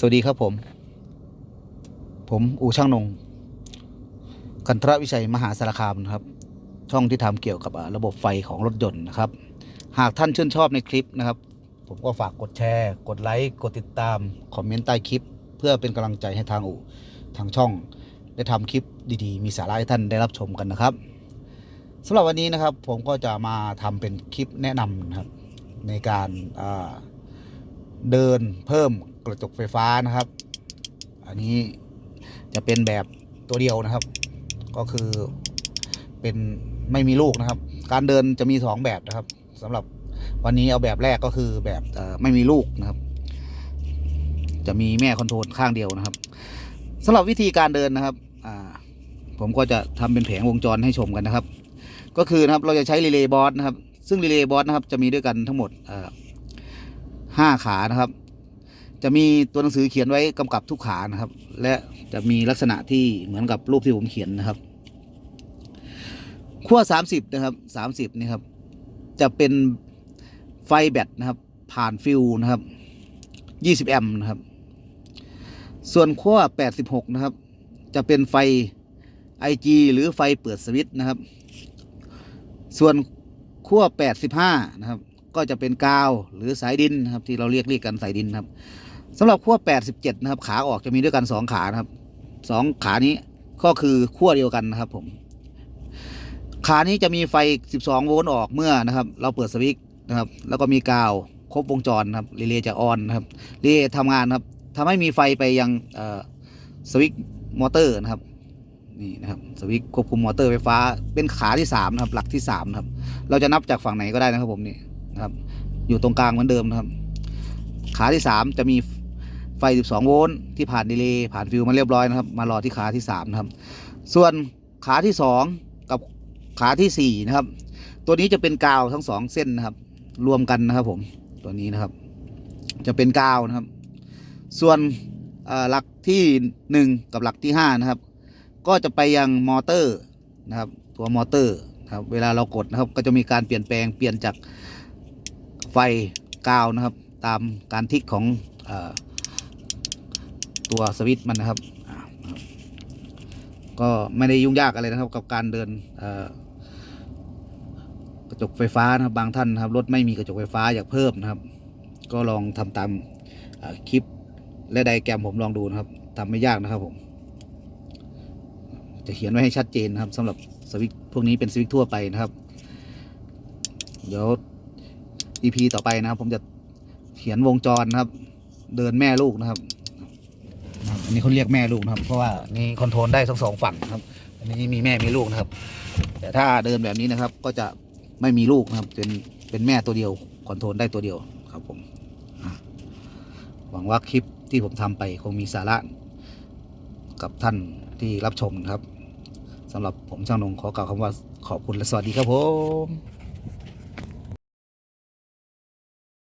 สวัสดีครับผม ผมอูช่างนง กันทรวิชัยมหาสารคามนะครับ ช่องที่ทำเกี่ยวกับระบบไฟของรถยนต์นะครับ หากท่านชื่นชอบในคลิปนะครับ ผมก็ฝากกดแชร์ กดไลค์กดติดตาม คอมเมนต์ใต้คลิป เพื่อเป็นกำลังใจให้ทางอู่ทางช่อง ได้ทำคลิปดีๆ มีสาระให้ท่านได้รับชมกันนะครับสำหรับวันนี้นะครับ ผมก็จะมาทำเป็นคลิปแนะนำนะครับ ในการเดินเพิ่ม กระจกไฟฟ้านะครับ อันนี้จะเป็นแบบตัวเดียวนะครับ ก็คือเป็นไม่มีลูกนะครับ การเดินจะมีสองแบบนะครับสำหรับวันนี้เอาแบบแรกก็คือแบบไม่มีลูกนะครับ จะมีแม่คอนโทรลข้างเดียวนะครับสำหรับวิธีการเดินนะครับผมก็จะทำเป็นแผงวงจรให้ชมกันนะครับ ก็คือนะครับเราจะใช้รีเลย์บอสนะครับ ซึ่งรีเลย์บอสนะครับจะมีด้วยกันทั้งหมดห้าขานะครับ จะมีตัวหนังสือเขียนไว้กำกับทุกขานะครับ และจะมีลักษณะที่เหมือนกับรูปที่ผมเขียนนะครับขั้ว30 นะครับ 30 นี่ครับ จะเป็นไฟแบตนะครับ ผ่านฟิวนะครับ 20 แอมป์นะครับ ส่วนขั้ว86 นะครับ จะเป็นไฟ IG หรือไฟเปิดสวิตช์นะครับ ส่วนขั้ว85 นะครับ ก็จะเป็นกาวหรือสายดินครับที่เราเรียกเรียกกันสายดินครับสำหรับขั้ว87 นะครับ ขาออกจะมีด้วยกัน 2 ขานะครับ 2 ขานี้ก็คือขั้วเดียวกันนะครับผมขานี้จะมีไฟ 12 โวลต์ออกเมื่อนะครับ เราเปิดสวิตช์นะครับ แล้วก็มีกาวครบวงจรนะครับรีเลย์จะออนนะครับรีเลย์ทำงานครับทำให้มีไฟไปยังสวิตช์มอเตอร์นะครับนี่นะครับสวิตช์ควบคุมมอเตอร์ไฟฟ้าเป็นขาที่3นะครับหลักที่3นะครับเราจะนับจากฝั่งไหนก็ได้นะครับผมนี่ นะครับ อยู่ตรงกลางเหมือนเดิมนะครับ ขาที่ 3 จะมีไฟ 12 โวลต์ที่ผ่านดีเลย์ผ่านฟิวมาเรียบร้อยนะครับ มารอที่ขาที่3นะครับ ส่วนขาที่ 2 กับขาที่4นะครับ ตัวนี้จะเป็นกาวทั้ง 2 เส้นนะครับ รวมกันนะครับผมตัวนี้นะครับ จะเป็นกาวนะครับ ส่วนหลักที่ 1 กับหลักที่5นะครับ ก็จะไปยังมอเตอร์นะครับ ตัวมอเตอร์ครับเวลาเรากดนะครับก็จะมีการเปลี่ยนแปลงเปลี่ยนจาก ฟกาวนะครับ ตามการทิกของอตัวสวิตช์มันนะครับ ก็ไม่ได้ยุ่งยากอะไรนะครับกับการเดินกระจกไฟฟ้านะครับบางท่านนะครับรถไม่มีกระจกไฟฟ้าอยากเพิ่มนะครับ ก็ลองทำตามคลิปและไดแกรมผมลองดูนะครับทำไม่ยากนะครับผมจะเขียนไว้ให้ชัดเจนนะครับสำหรับสวิตช์พวกนี้เป็นสวิตช์ทั่วไปนะครับ เดี๋ยว EP ต่อไปนะครับ ผมจะเขียนวงจรนะครับ เดินแม่ลูกนะครับ อันนี้เขาเรียกแม่ลูกนะครับ เพราะว่านี่คอนโทรลได้ทั้งสองฝั่งนะครับ อันนี้มีแม่มีลูกนะครับ แต่ถ้าเดินแบบนี้นะครับ ก็จะไม่มีลูกนะครับ เป็นเป็นแม่ตัวเดียวคอนโทรลได้ตัวเดียวครับผมหวังว่าคลิปที่ผมทำไปคงมีสาระกับท่านที่รับชมครับสำหรับผมช่างนงขอกล่าวคำว่าขอบคุณและสวัสดีครับผม